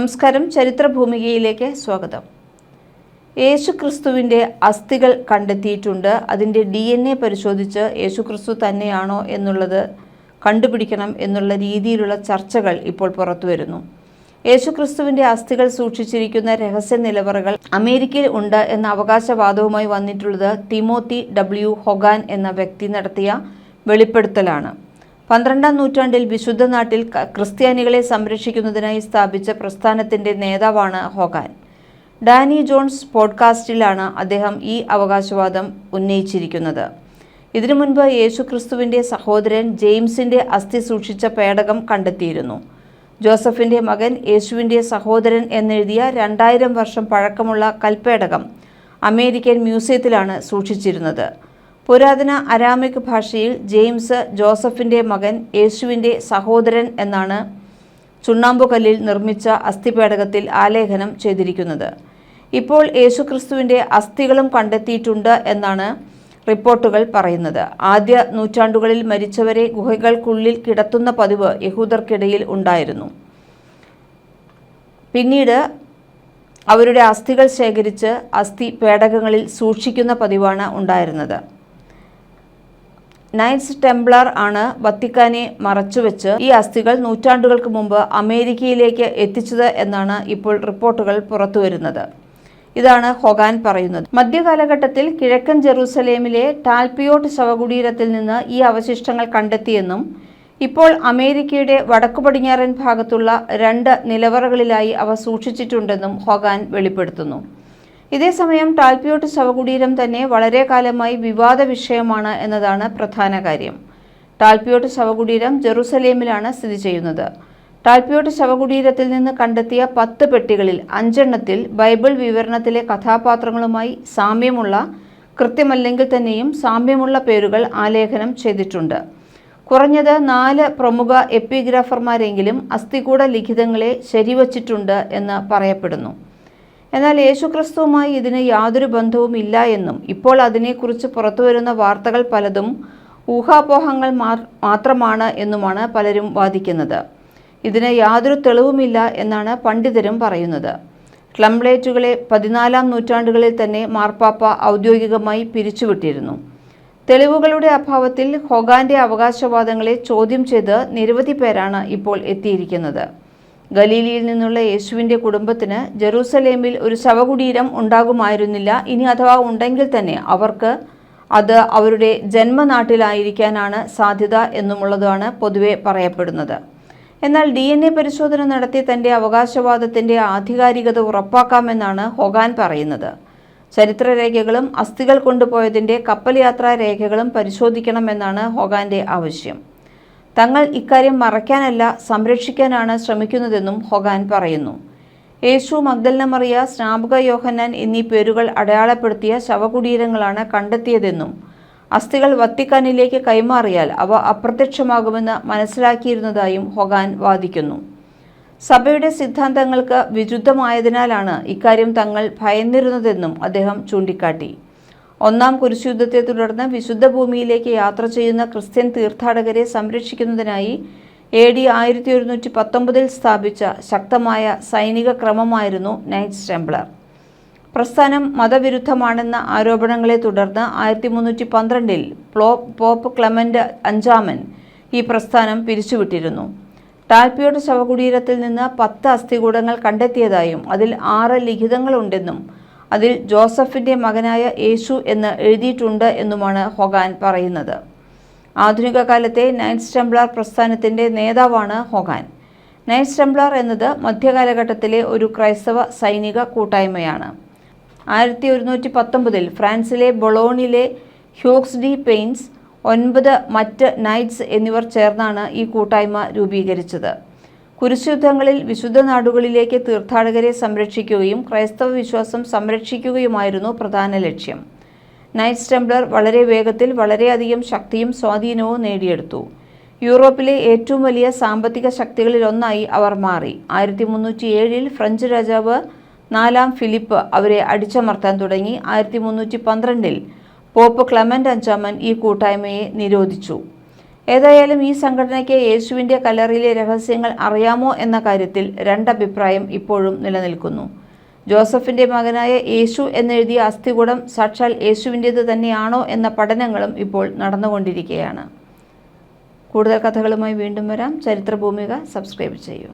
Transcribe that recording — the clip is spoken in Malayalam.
നമസ്കാരം. ചരിത്രഭൂമികയിലേക്ക് സ്വാഗതം. യേശു ക്രിസ്തുവിന്റെ അസ്ഥികൾ കണ്ടെത്തിയിട്ടുണ്ട്. അതിന്റെ ഡി എൻ എ പരിശോധിച്ച് യേശു ക്രിസ്തു തന്നെയാണോ എന്നുള്ളത് കണ്ടുപിടിക്കണം എന്നുള്ള രീതിയിലുള്ള ചർച്ചകൾ ഇപ്പോൾ പുറത്തു വരുന്നു. യേശു ക്രിസ്തുവിന്റെ അസ്ഥികൾ സൂക്ഷിച്ചിരിക്കുന്ന രഹസ്യ നിലവറകൾ അമേരിക്കയിൽ ഉണ്ട് എന്ന അവകാശവാദവുമായി വന്നിട്ടുള്ളത് തിമോത്തി ഡബ്ല്യു ഹൊഗാൻ എന്ന വ്യക്തി നടത്തിയ വെളിപ്പെടുത്തലാണ്. പന്ത്രണ്ടാം നൂറ്റാണ്ടിൽ വിശുദ്ധ നാട്ടിൽ ക്രിസ്ത്യാനികളെ സംരക്ഷിക്കുന്നതിനായി സ്ഥാപിച്ച പ്രസ്ഥാനത്തിന്റെ നേതാവാണ് ഹോഗാൻ. ഡാനി ജോൺസ് പോഡ്കാസ്റ്റിലാണ് അദ്ദേഹം ഈ അവകാശവാദം ഉന്നയിച്ചിരിക്കുന്നത്. ഇതിനു മുൻപ് യേശു ക്രിസ്തുവിന്റെ സഹോദരൻ ജെയിംസിന്റെ അസ്ഥി സൂക്ഷിച്ച പേടകം കണ്ടെത്തിയിരുന്നു. ജോസഫിന്റെ മകൻ യേശുവിന്റെ സഹോദരൻ എന്നെഴുതിയ രണ്ടായിരം വർഷം പഴക്കമുള്ള കൽപ്പേടകം അമേരിക്കൻ മ്യൂസിയത്തിലാണ് സൂക്ഷിച്ചിരുന്നത്. പുരാതന അരാമിക് ഭാഷയിൽ ജെയിംസ് ജോസഫിന്റെ മകൻ യേശുവിന്റെ സഹോദരൻ എന്നാണ് ചുണ്ണാമ്പുകല്ലിൽ നിർമ്മിച്ച അസ്ഥിപേടകത്തിൽ ആലേഖനം ചെയ്തിരിക്കുന്നത്. ഇപ്പോൾ യേശുക്രിസ്തുവിന്റെ അസ്ഥികളും കണ്ടെത്തിയിട്ടുണ്ട് എന്നാണ് റിപ്പോർട്ടുകൾ പറയുന്നത്. ആദ്യ നൂറ്റാണ്ടുകളിൽ മരിച്ചവരെ ഗുഹകൾക്കുള്ളിൽ കിടത്തുന്ന പതിവ് യഹൂദർക്കിടയിൽ ഉണ്ടായിരുന്നു. പിന്നീട് അവരുടെ അസ്ഥികൾ ശേഖരിച്ച് അസ്ഥി പേടകങ്ങളിൽ സൂക്ഷിക്കുന്ന പതിവാണ് ഉണ്ടായിരുന്നത്. നൈറ്റ്സ് ടെംപ്ലർ ആണ് വത്തിക്കാനെ മറച്ചുവെച്ച് ഈ അസ്ഥികൾ നൂറ്റാണ്ടുകൾക്ക് മുമ്പ് അമേരിക്കയിലേക്ക് എത്തിച്ചത് എന്നാണ് ഇപ്പോൾ റിപ്പോർട്ടുകൾ പുറത്തുവരുന്നത്. ഇതാണ് ഹൊഗാൻ പറയുന്നത്. മധ്യകാലഘട്ടത്തിൽ കിഴക്കൻ ജെറൂസലേമിലെ ടാൽപിയോട്ട് ശവകുടീരത്തിൽ നിന്ന് ഈ അവശിഷ്ടങ്ങൾ കണ്ടെത്തിയെന്നും ഇപ്പോൾ അമേരിക്കയുടെ വടക്കു പടിഞ്ഞാറൻ ഭാഗത്തുള്ള രണ്ട് നിലവറകളിലായി അവ സൂക്ഷിച്ചിട്ടുണ്ടെന്നും ഹൊഗാൻ വെളിപ്പെടുത്തുന്നു. ഇതേസമയം ടാൽപിയോട്ട് ശവകുടീരം തന്നെ വളരെ കാലമായി വിവാദ വിഷയമാണ് എന്നതാണ് പ്രധാന കാര്യം. ടാൽപിയോട്ട് ശവകുടീരം ജെറുസലേമിലാണ് സ്ഥിതി ചെയ്യുന്നത്. ടാൽപിയോട്ട് ശവകുടീരത്തിൽ നിന്ന് കണ്ടെത്തിയ പത്ത് പെട്ടികളിൽ അഞ്ചെണ്ണത്തിൽ ബൈബിൾ വിവരണത്തിലെ കഥാപാത്രങ്ങളുമായി സാമ്യമുള്ള കൃത്യമല്ലെങ്കിൽ തന്നെയും സാമ്യമുള്ള പേരുകൾ ആലേഖനം ചെയ്തിട്ടുണ്ട്. കുറഞ്ഞത് നാല് പ്രമുഖ എപ്പിഗ്രാഫർമാരെങ്കിലും അസ്ഥികൂട ലിഖിതങ്ങളെ ശരിവച്ചിട്ടുണ്ട് എന്ന് പറയപ്പെടുന്നു. എന്നാൽ യേശുക്രിസ്തുവുമായി ഇതിന് യാതൊരു ബന്ധവും ഇല്ല എന്നും ഇപ്പോൾ അതിനെക്കുറിച്ച് പുറത്തുവരുന്ന വാർത്തകൾ പലതും ഊഹാപോഹങ്ങൾ മാത്രമാണ് എന്നുമാണ് പലരും വാദിക്കുന്നത്. ഇതിന് യാതൊരു തെളിവുമില്ല എന്നാണ് പണ്ഡിതരും പറയുന്നത്. ക്ലംപ്ലേറ്റുകളെ പതിനാലാം നൂറ്റാണ്ടുകളിൽ തന്നെ മാർപ്പാപ്പ ഔദ്യോഗികമായി പിരിച്ചുവിട്ടിരുന്നു. തെളിവുകളുടെ അഭാവത്തിൽ ഹൊഗാന്റെ അവകാശവാദങ്ങളെ ചോദ്യം ചെയ്ത് നിരവധി പേരാണ് ഇപ്പോൾ എത്തിയിരിക്കുന്നത്. ഗലീലിയിൽ നിന്നുള്ള യേശുവിന്റെ കുടുംബത്തിന് ജെറൂസലേമിൽ ഒരു ശവകുടീരം ഉണ്ടാകുമായിരുന്നില്ല. ഇനി അഥവാ ഉണ്ടെങ്കിൽ തന്നെ അവർക്ക് അത് അവരുടെ ജന്മനാട്ടിലായിരിക്കാനാണ് സാധ്യത എന്നുമുള്ളതാണ് പൊതുവെ പറയപ്പെടുന്നത്. എന്നാൽ ഡി എൻ എ പരിശോധന നടത്തി തന്റെ അവകാശവാദത്തിന്റെ ആധികാരികത ഉറപ്പാക്കാമെന്നാണ് ഹൊഗാൻ പറയുന്നത്. ചരിത്രരേഖകളും അസ്ഥികൾ കൊണ്ടുപോയതിന്റെ കപ്പൽ യാത്രാ രേഖകളും പരിശോധിക്കണമെന്നാണ് ഹൊഗാന്റെ ആവശ്യം. തങ്ങൾ ഇക്കാര്യം മറയ്ക്കാനല്ല സംരക്ഷിക്കാനാണ് ശ്രമിക്കുന്നതെന്നും ഹൊഗാൻ പറയുന്നു. യേശു മഗ്ദലന മറിയ സ്നാപക യോഹന്നാൻ എന്നീ പേരുകൾ അടയാളപ്പെടുത്തിയ ശവകുടീരങ്ങളാണ് കണ്ടെത്തിയതെന്നും അസ്ഥികൾ വത്തിക്കാനിലേക്ക് കൈമാറിയാൽ അവ അപ്രത്യക്ഷമാകുമെന്ന് മനസ്സിലാക്കിയിരുന്നതായും ഹൊഗാൻ വാദിക്കുന്നു. സഭയുടെ സിദ്ധാന്തങ്ങൾക്ക് വിരുദ്ധമായതിനാലാണ് ഇക്കാര്യം തങ്ങൾ ഭയന്നിരുന്നതെന്നും അദ്ദേഹം ചൂണ്ടിക്കാട്ടി. ഒന്നാം കുരിശുദ്ധത്തെ തുടർന്ന് വിശുദ്ധ ഭൂമിയിലേക്ക് യാത്ര ചെയ്യുന്ന ക്രിസ്ത്യൻ തീർത്ഥാടകരെ സംരക്ഷിക്കുന്നതിനായി എ ഡി ആയിരത്തി ഒരുന്നൂറ്റി പത്തൊമ്പതിൽ സ്ഥാപിച്ച ശക്തമായ സൈനിക ക്രമമായിരുന്നു നൈറ്റ്സ് ടെംപ്ലർ. പ്രസ്ഥാനം മതവിരുദ്ധമാണെന്ന ആരോപണങ്ങളെ തുടർന്ന് ആയിരത്തി മുന്നൂറ്റി പന്ത്രണ്ടിൽ പോപ്പ് ക്ലെമന്റ് അഞ്ചാമൻ ഈ പ്രസ്ഥാനം പിരിച്ചുവിട്ടിരുന്നു. ടാൽപ്പിയുടെ ശവകുടീരത്തിൽ നിന്ന് പത്ത് അസ്ഥികൂടങ്ങൾ കണ്ടെത്തിയതായും അതിൽ ആറ് ലിഖിതങ്ങളുണ്ടെന്നും അതിൽ ജോസഫിന്റെ മകനായ യേശു എന്ന് എഴുതിയിട്ടുണ്ട് എന്നുമാണ് ഹൊഗാൻ പറയുന്നത്. ആധുനിക കാലത്തെ നൈറ്റ്സ് ടെംപ്ലാർ പ്രസ്ഥാനത്തിന്റെ നേതാവാണ് ഹൊഗാൻ. നൈറ്റ്സ് ടെംപ്ലാർ എന്നത് മധ്യകാലഘട്ടത്തിലെ ഒരു ക്രൈസ്തവ സൈനിക കൂട്ടായ്മയാണ്. ആയിരത്തി ഒരുന്നൂറ്റി പത്തൊമ്പതിൽ ഫ്രാൻസിലെ ബൊളോണിലെ ഹ്യൂക്സ് ഡി പെയിൻസ് ഒൻപത് മറ്റ് നൈറ്റ്സ് എന്നിവർ ചേർന്നാണ് ഈ കൂട്ടായ്മ രൂപീകരിച്ചത്. കുരിശുയുദ്ധങ്ങളിൽ വിശുദ്ധ നാടുകളിലേക്ക് തീർത്ഥാടകരെ സംരക്ഷിക്കുകയും ക്രൈസ്തവ വിശ്വാസം സംരക്ഷിക്കുകയുമായിരുന്നു പ്രധാന ലക്ഷ്യം. നൈറ്റ് ടെംപ്ലർ വളരെ വേഗത്തിൽ വളരെയധികം ശക്തിയും സ്വാധീനവും നേടിയെടുത്തു. യൂറോപ്പിലെ ഏറ്റവും വലിയ സാമ്പത്തിക ശക്തികളിലൊന്നായി അവർ മാറി. ആയിരത്തി മുന്നൂറ്റി ഏഴിൽ ഫ്രഞ്ച് രാജാവ് നാലാം ഫിലിപ്പ് അവരെ അടിച്ചമർത്താൻ തുടങ്ങി. ആയിരത്തി മുന്നൂറ്റി പന്ത്രണ്ടിൽ പോപ്പ് ക്ലമന്റ് അഞ്ചാമൻ ഈ കൂട്ടായ്മയെ നിരോധിച്ചു. ഏതായാലും ഈ സംഘടനയ്ക്ക് യേശുവിന്റെ കല്ലറിയിലെ രഹസ്യങ്ങൾ അറിയാമോ എന്ന കാര്യത്തിൽ രണ്ടഭിപ്രായം ഇപ്പോഴും നിലനിൽക്കുന്നു. ജോസഫിന്റെ മകനായ യേശു എന്നെഴുതിയ അസ്ഥികൂടം സാക്ഷാൽ യേശുവിന്റേത് തന്നെയാണോ എന്ന പഠനങ്ങളും ഇപ്പോൾ നടന്നുകൊണ്ടിരിക്കുകയാണ്. കൂടുതൽ കഥകളുമായി വീണ്ടും വരാം. ചരിത്രഭൂമിക സബ്സ്ക്രൈബ് ചെയ്യൂ.